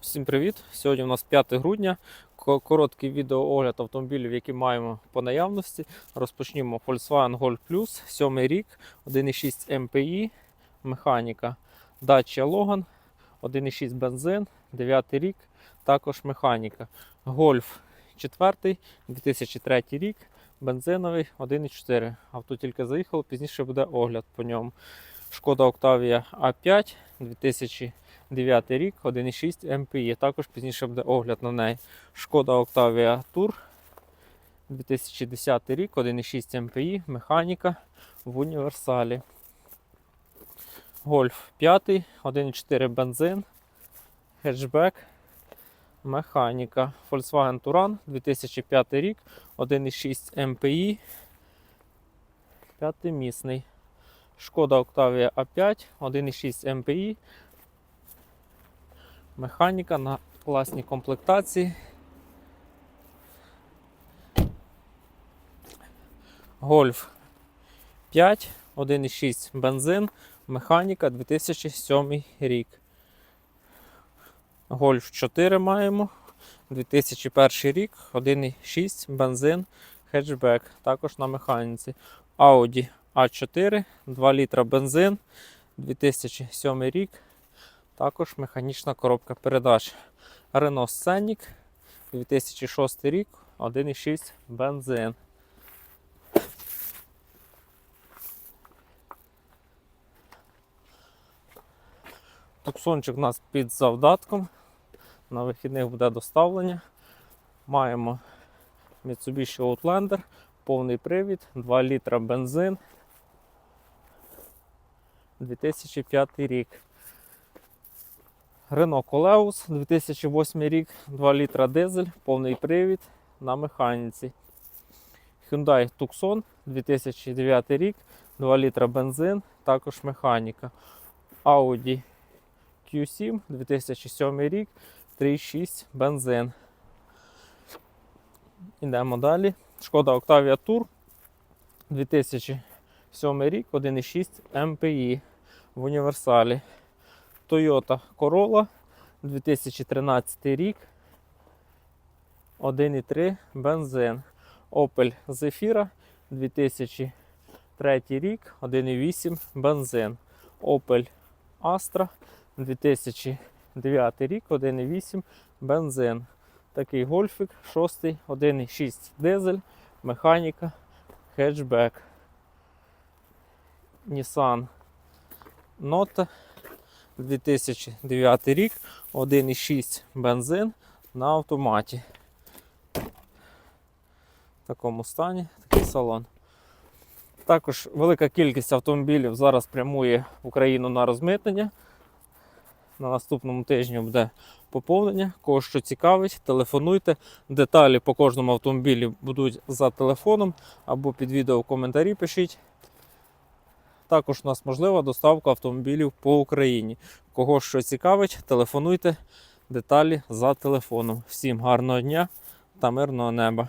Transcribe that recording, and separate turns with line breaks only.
Всім привіт! Сьогодні у нас 5 грудня. Ко- Короткий відеоогляд автомобілів, які маємо по наявності. Розпочнімо Volkswagen Golf Plus, 7 рік, 1,6 MPI, механіка. Dacia Logan, 1,6 бензин, 9 рік, також механіка. Golf 4, 2003 рік, бензиновий 1,4. Авто тільки заїхало, пізніше буде огляд по ньому. Шкода Octavia A5 2009 рік, 1,6 MPI. Також пізніше буде огляд на неї. Шкода Octavia Tour 2010 рік, 1,6 MPI, механіка в універсалі. Golf 5, 1,4 бензин, хетчбек, механіка. Volkswagen Touran 2005 рік, 1,6 MPI, п'ятимісний. Шкода Octavia A5, 1,6 MPI. Механіка на класній комплектації. Golf 5, 1,6 бензин, механіка 2007 рік. Golf 4 маємо. 2001 рік, 1,6 бензин, хетчбек, також на механіці. Audi А4, 2 літра бензин, 2007 рік, також механічна коробка передач. Renault Scenic, 2006 рік, 1,6 бензин. Туксончик у нас під завдатком. На вихідних буде доставлення. Маємо Mitsubishi Outlander, повний привід, 2 літра бензин. 2005 рік. Renault Coleus 2008 рік, 2 літра дизель, повний привід на механіці. Hyundai Tucson 2009 рік, 2 літра бензин, також механіка. Audi Q7 2007 рік, 3,6 бензин. Ідемо далі. Шкода Octavia Tour 2007 рік, 1,6 MPI в універсалі. Toyota Corolla 2013 рік, 1,3 бензин. Opel Zafira 2003 рік, 1,8 бензин. Opel Astra 2009 рік, 1,8 бензин. Такий гольфік 6, 1,6 дизель, механіка, хетчбек. Nissan Note 2009 рік, 1,6 бензин на автоматі. В такому стані такий салон. Також велика кількість автомобілів зараз прямує в Україну на розмитнення. На наступному тижні буде поповнення. Кого що цікавить, телефонуйте. Деталі по кожному автомобілі будуть за телефоном або під відео в коментарі пишіть. Також у нас можлива доставка автомобілів по Україні. Кого що цікавить, телефонуйте деталі за телефоном. Всім гарного дня та мирного неба!